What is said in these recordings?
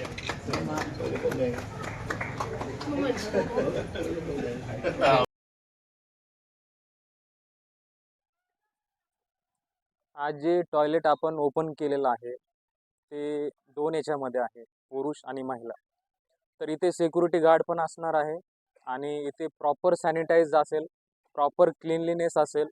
आज जे टॉयलेट आपण ओपन केलेलं आहे ते दोन याच्यामध्ये आहे पुरुष आणि महिला. तर इथे सिक्युरिटी गार्ड पण असणार आहे आणि इथे प्रॉपर सॅनिटाईज असेल प्रॉपर क्लिनलीनेस असेल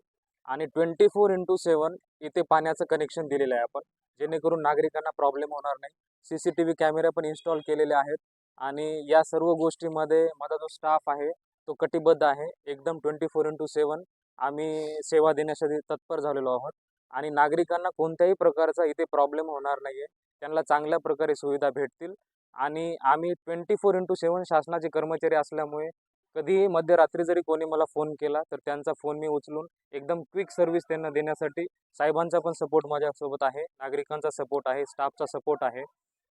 आणि ट्वेंटी फोर इंटू सेवन इथे पाण्याचं कनेक्शन दिलेलं आहे आपण. जेणेकरून नागरिकांना प्रॉब्लेम होणार नाही. सी सी टी व्ही कॅमेरे पण इन्स्टॉल केलेले आहेत. आणि या सर्व गोष्टीमध्ये माझा जो स्टाफ आहे तो कटिबद्ध आहे. एकदम ट्वेंटी फोर इंटू सेवन आम्ही सेवा देण्यासाठी तत्पर झालेलो आहोत. आणि नागरिकांना कोणत्याही प्रकारचा इथे प्रॉब्लेम होणार नाही आहे त्यांना चांगल्या प्रकारे सुविधा भेटतील. आणि आम्ही ट्वेंटी फोर इंटू सेवन शासनाचे कर्मचारी असल्यामुळे कधीही मध्यरात्री जरी कोणी मला फोन केला तर त्यांचा फोन मी उचलून एकदम क्विक सर्व्हिस त्यांना देण्यासाठी साहेबांचा पण सपोर्ट माझ्यासोबत आहे नागरिकांचा सपोर्ट आहे स्टाफचा सपोर्ट आहे.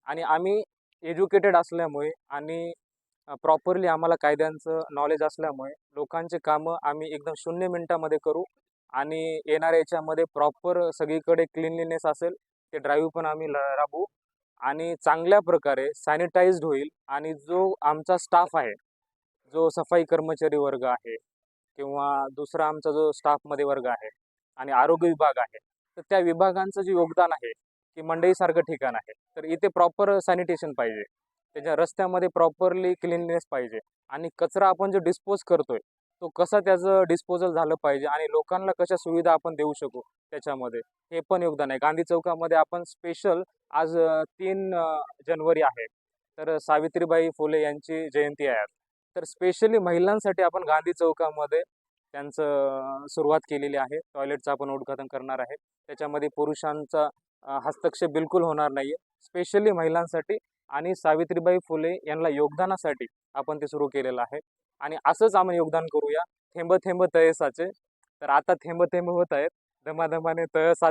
आणि आम्ही एज्युकेटेड असल्यामुळे आणि प्रॉपरली आम्हाला कायद्यांचं नॉलेज असल्यामुळे लोकांचे कामं आम्ही एकदम शून्य मिनटामध्ये करू आणि येणाऱ्या याच्यामध्ये प्रॉपर सगळीकडे क्लिनलीनेस असेल ते ड्राईव्ह पण आम्ही ल- राबवू आणि चांगल्या प्रकारे सॅनिटाईज्ड होईल आणि जो आमचा स्टाफ आहे जो सफाई कर्मचारी वर्ग आहे किंवा दुसरा आमचा जो स्टाफमध्ये वर्ग आहे आणि आरोग्य विभाग आहे तर त्या विभागांचं जे योगदान आहे की मंडईसारखं ठिकाण आहे तर इथे प्रॉपर सॅनिटेशन पाहिजे. त्याच्या रस्त्यामध्ये प्रॉपरली क्लिननेस पाहिजे आणि कचरा आपण जो डिस्पोज करतोय तो कसा त्याचं डिस्पोजल झालं पाहिजे आणि लोकांना कशा सुविधा आपण देऊ शकू त्याच्यामध्ये हे पण योगदान आहे. गांधी चौकामध्ये आपण स्पेशल आज तीन जनवरी जानेवारी आहे. तर सावित्रीबाई फुले यांची जयंती आहे तर स्पेशली महिलांसाठी आपण गांधी चौकामध्ये त्यांचं सुरुवात केलेली आहे. टॉयलेटचं आपण उद्घाटन करणार आहे. त्याच्यामध्ये पुरुषांचा हस्तक्षेप बिलकुल होणार नाही स्पेशली महिलांसाठी आणि सावित्रीबाई फुले यांना योगदानासाठी आपण ते सुरू केलेलं आहे. आणि असंच आम्ही योगदान करूया. थेंब थेंब तयसाचे. तर आता थेंब थेंब होत आहेत. धमाधमाने तयसा